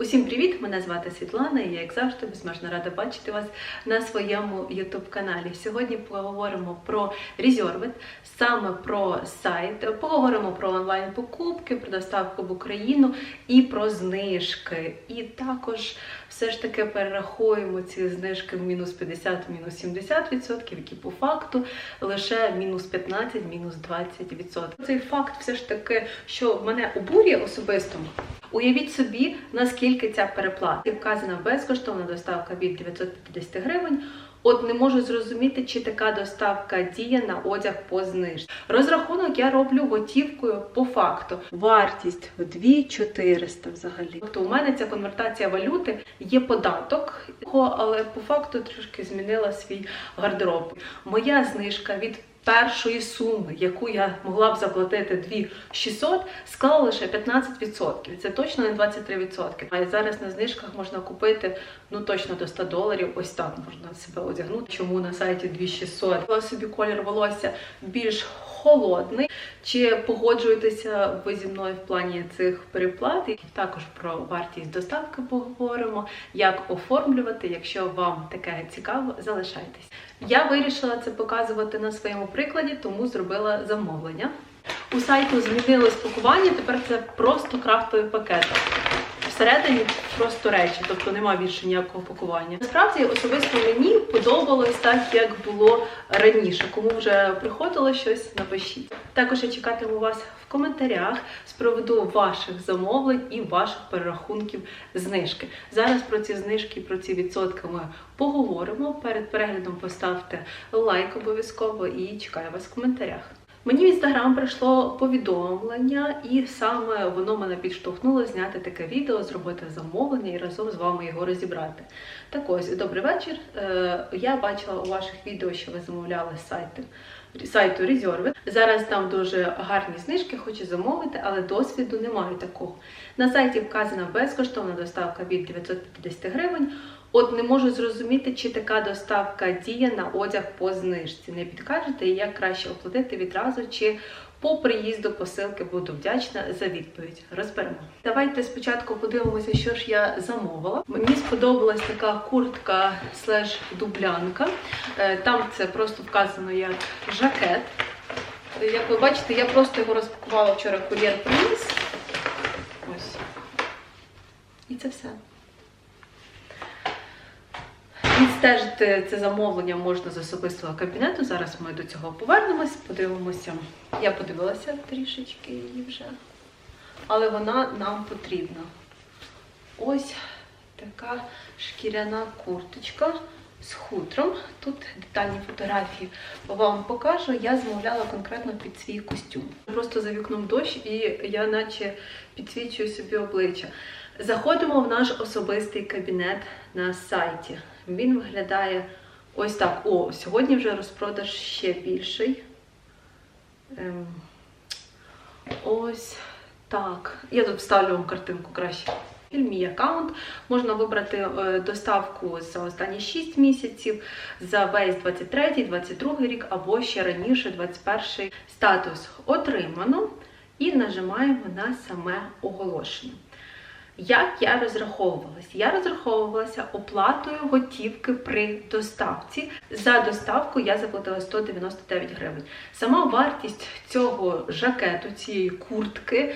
Усім привіт! Мене звати Світлана і я, як завжди, безмежно рада бачити вас на своєму youtube каналі. Сьогодні поговоримо про Резервит, саме про сайт, поговоримо про онлайн-покупки, про доставку в Україну і про знижки. І також все ж таки перерахуємо ці знижки в мінус 50, мінус 70%, які по факту лише мінус 15, мінус 20%. Цей факт все ж таки, що мене обурює особисто. Уявіть собі, наскільки ця переплата вказана безкоштовна доставка від 950 гривень. От не можу зрозуміти, чи така доставка діє на одяг по знижці. Розрахунок я роблю готівкою по факту. Вартість 2400 взагалі. Тобто у мене ця конвертація валюти є податок, але по факту трішки змінила свій гардероб. Моя знижка від першої суми, яку я могла б заплатити 2600, склала лише 15%. Це точно не 23%. А зараз на знижках можна купити ну точно до 100 доларів. Ось так можна себе одягнути. Чому на сайті 2600? Я собі колір волосся більш холодний. Чи погоджуєтеся ви зі мною в плані цих переплат? Також про вартість доставки поговоримо, як оформлювати. Якщо вам таке цікаво, залишайтесь. Я вирішила це показувати на своєму прикладі, тому зробила замовлення. У сайту змінилось пакування, тепер це просто крафтовий пакет. Всередині просто речі, тобто немає більше ніякого пакування. Насправді особисто мені подобалось так, як було раніше. Кому вже приходило щось, напишіть. Також я чекатиму вас в коментарях з приводу ваших замовлень і ваших перерахунків знижки. Зараз про ці знижки, про ці відсотки ми поговоримо. Перед переглядом поставте лайк обов'язково і чекаю вас в коментарях. Мені в інстаграм прийшло повідомлення, і саме воно мене підштовхнуло зняти таке відео, зробити замовлення і разом з вами його розібрати. Так ось, добрий вечір. Е, Я бачила у ваших відео, що ви замовляли з сайту, сайту Резервit. Зараз там дуже гарні знижки, хочу замовити, але досвіду немає такого. На сайті вказана безкоштовна доставка від 950 гривень. От не можу зрозуміти, чи така доставка діє на одяг по знижці. Не підкажете, як краще оплатити відразу, чи по приїзду посилки буду вдячна за відповідь. Розберемо. Давайте спочатку подивимося, що ж я замовила. Мені сподобалась така куртка слеш дублянка. Е, Там це просто вказано як жакет. Як ви бачите, я просто його розпакувала вчора кур'єр приніс. Ось. І це все. Відстежити це замовлення можна з особистого кабінету. Зараз ми до цього повернемось, подивимося. Я подивилася трішечки її вже, але вона нам потрібна. Ось така шкіряна курточка з хутром. Тут детальні фотографії вам покажу. Я замовляла конкретно під свій костюм. Просто за вікном дощ, і я наче підсвічую собі обличчя. Заходимо в наш особистий кабінет на сайті. Він виглядає ось так. О, сьогодні вже розпродаж ще більший. Ем, ось так. Я тут вставлю вам картинку краще. Мій аккаунт можна вибрати е, доставку за останні 6 місяців, за весь 23-22 рік або ще раніше 21 статус отримано і нажимаємо на саме оголошення. Як я розраховувалася? Я розраховувалася оплатою готівки при доставці. За доставку я заплатила 199 гривень. Сама вартість цього жакету, цієї куртки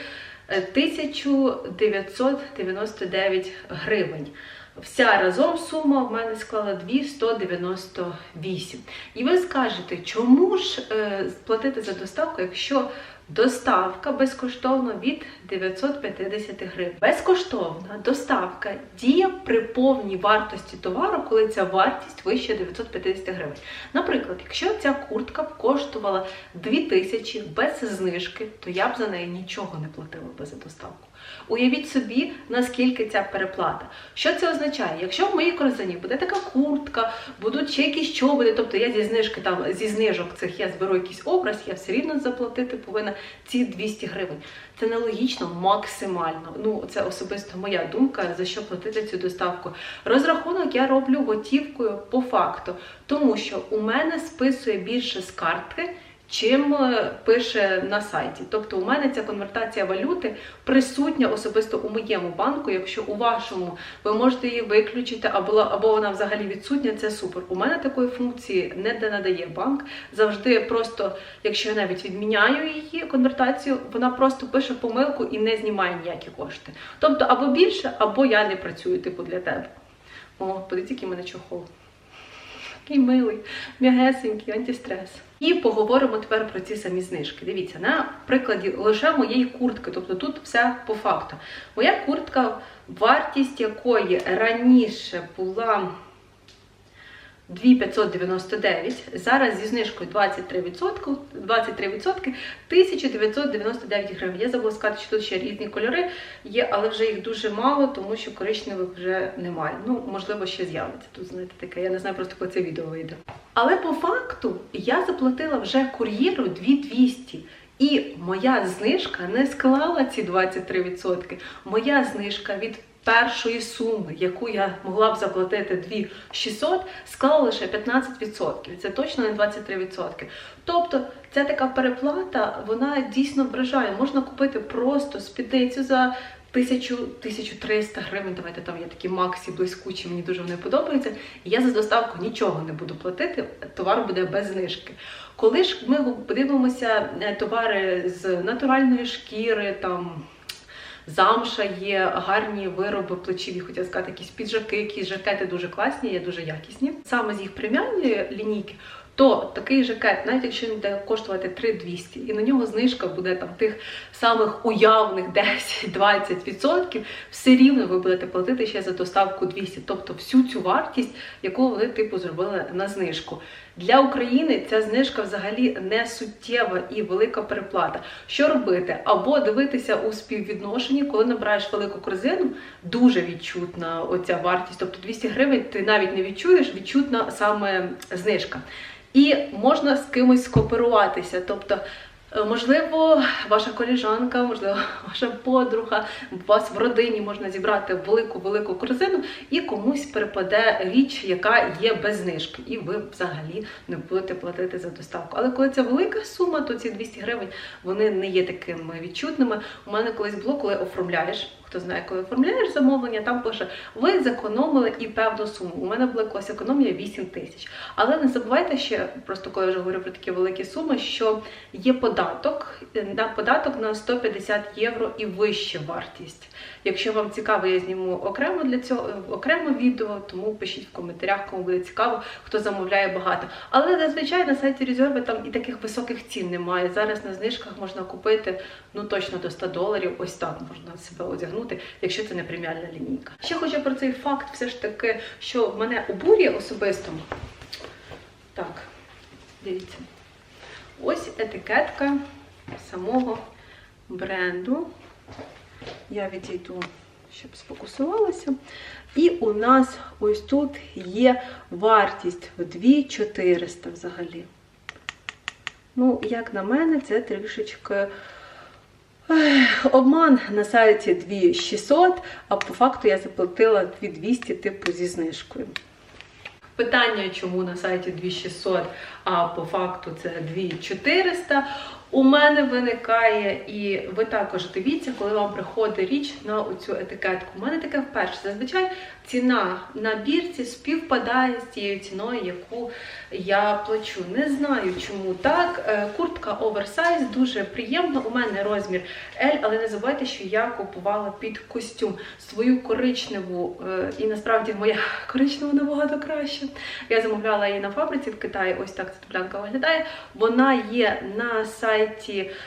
1999 гривень. Вся разом сума в мене склала 298. І ви скажете, чому ж е, платити за доставку, якщо доставка безкоштовна від 950 гривень? Безкоштовна доставка діє при повній вартості товару, коли ця вартість вище 950 гривень. Наприклад, якщо ця куртка б коштувала 2000 без знижки, то я б за неї нічого не платила би за доставку. Уявіть собі, наскільки ця переплата. Що це означає? Якщо в моїй корзині буде така куртка, будуть ще якісь чоботи, тобто я зі знижки там зі знижок цих я зберу якийсь образ, я все рівно заплатити повинна ці 200 гривень. Це нелогічно максимально. Ну, це особисто моя думка, за що платити цю доставку. Розрахунок я роблю готівкою по факту, тому що у мене списує більше з картки чим е, пише на сайті. Тобто, у мене ця конвертація валюти присутня особисто у моєму банку. Якщо у вашому ви можете її виключити, або або вона взагалі відсутня, це супер. У мене такої функції не надає банк. Завжди просто, якщо я навіть відміняю її конвертацію, вона просто пише помилку і не знімає ніякі кошти. Тобто, або більше, або я не працюю, типу, для тебе. О, подивіться, який мене чохол. Такий милий, м'ягесенький, антистрес. І поговоримо тепер про ці самі знижки. Дивіться, на прикладі лише моєї куртки, тобто тут все по факту. Моя куртка, вартість якої раніше була 2599, зараз зі знижкою 23%, 23% 1999 гривень. Я забула сказати, що тут ще різні кольори є, але вже їх дуже мало, тому що коричневих вже немає. Ну, можливо, ще з'явиться. Тут, знаєте, таке, я не знаю просто, коли це відео вийде. Але по факту я заплатила вже кур'єру 2200. І моя знижка не склала ці 23%. Моя знижка від першої суми, яку я могла б заплатити 2600, склала лише 15%. Це точно не 23%. Тобто ця така переплата, вона дійсно вражає. Можна купити просто спідницю за 1000-1300 гривень. Давайте там є такі максі блискучі, мені дуже вони подобаються. І я за доставку нічого не буду платити, товар буде без знижки. Коли ж ми подивимося е, товари з натуральної шкіри, там замша є, гарні вироби плечові, хотіла сказати, якісь піджаки, якісь жакети дуже класні, є дуже якісні. Саме з їх преміальної лінійки. То такий жакет, навіть якщо він буде коштувати 3200, і на нього знижка буде там тих самих уявних 10-20%, все рівно ви будете платити ще за доставку 200, тобто всю цю вартість, яку ви типу зробили на знижку. Для України ця знижка взагалі не суттєва і велика переплата. Що робити? Або дивитися у співвідношенні, коли набираєш велику корзину, дуже відчутна оця вартість. Тобто 200 гривень ти навіть не відчуєш, відчутна саме знижка. І можна з кимось скооперуватися. Тобто можливо, ваша коліжанка, можливо, ваша подруга, вас в родині можна зібрати велику-велику корзину і комусь перепаде річ, яка є без знижки, і ви взагалі не будете платити за доставку. Але коли це велика сума, то ці 200 гривень вони не є такими відчутними. У мене колись було, коли оформляєш хто знає, коли оформляєш замовлення, там пише, ви зекономили і певну суму. У мене була якась економія 8 тисяч. Але не забувайте ще, просто коли я вже говорю про такі великі суми, що є податок, на податок на 150 євро і вища вартість. Якщо вам цікаво, я зніму окремо для цього окремо відео, тому пишіть в коментарях, кому буде цікаво, хто замовляє багато. Але зазвичай на сайті Резерви там і таких високих цін немає. Зараз на знижках можна купити ну точно до 100 доларів. Ось так можна себе одягнути, якщо це не преміальна лінійка. Ще хочу про цей факт, все ж таки, що мене обурює особисто. Так, дивіться. Ось етикетка самого бренду. Я відійду, щоб сфокусувалася. І у нас ось тут є вартість в 2400 взагалі. Ну, як на мене, це трішечки обман на сайті 2600, а по факту я заплатила 2200 типу зі знижкою. Питання, чому на сайті 2600, а по факту це 2400 у мене виникає, і ви також дивіться, коли вам приходить річ на оцю етикетку. У мене таке вперше. Зазвичай ціна на бірці співпадає з тією ціною, яку я плачу. Не знаю, чому так. Е, куртка оверсайз дуже приємна. У мене розмір L, але не забувайте, що я купувала під костюм свою коричневу, е, і насправді моя коричнева набагато краще. Я замовляла її на фабриці в Китаї. Ось так ця таблянка виглядає. Вона є на сайті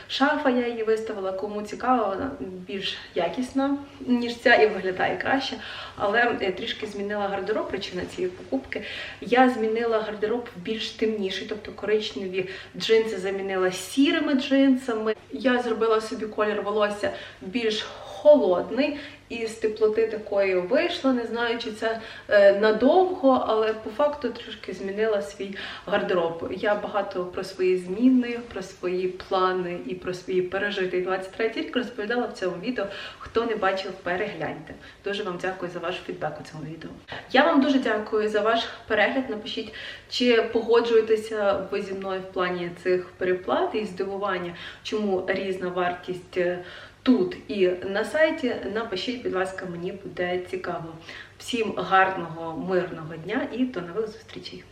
шафа. Я її виставила. Кому цікаво, вона більш якісна, ніж ця, і виглядає краще. Але трішки змінила гардероб, причина цієї покупки. Я змінила гардероб більш темніший, тобто коричневі джинси замінила сірими джинсами. Я зробила собі колір волосся більш холодний, і з теплоти такої вийшла. Не знаю, чи це е, надовго, але по факту трошки змінила свій гардероб. Я багато про свої зміни, про свої плани і про свої пережитий 23 рік розповідала в цьому відео. Хто не бачив, перегляньте. Дуже вам дякую за ваш фідбек у цьому відео. Я вам дуже дякую за ваш перегляд. Напишіть, чи погоджуєтеся ви зі мною в плані цих переплат і здивування, чому різна вартість. Тут і на сайті напишіть, будь ласка, мені буде цікаво. Всім гарного, мирного дня і до нових зустрічей!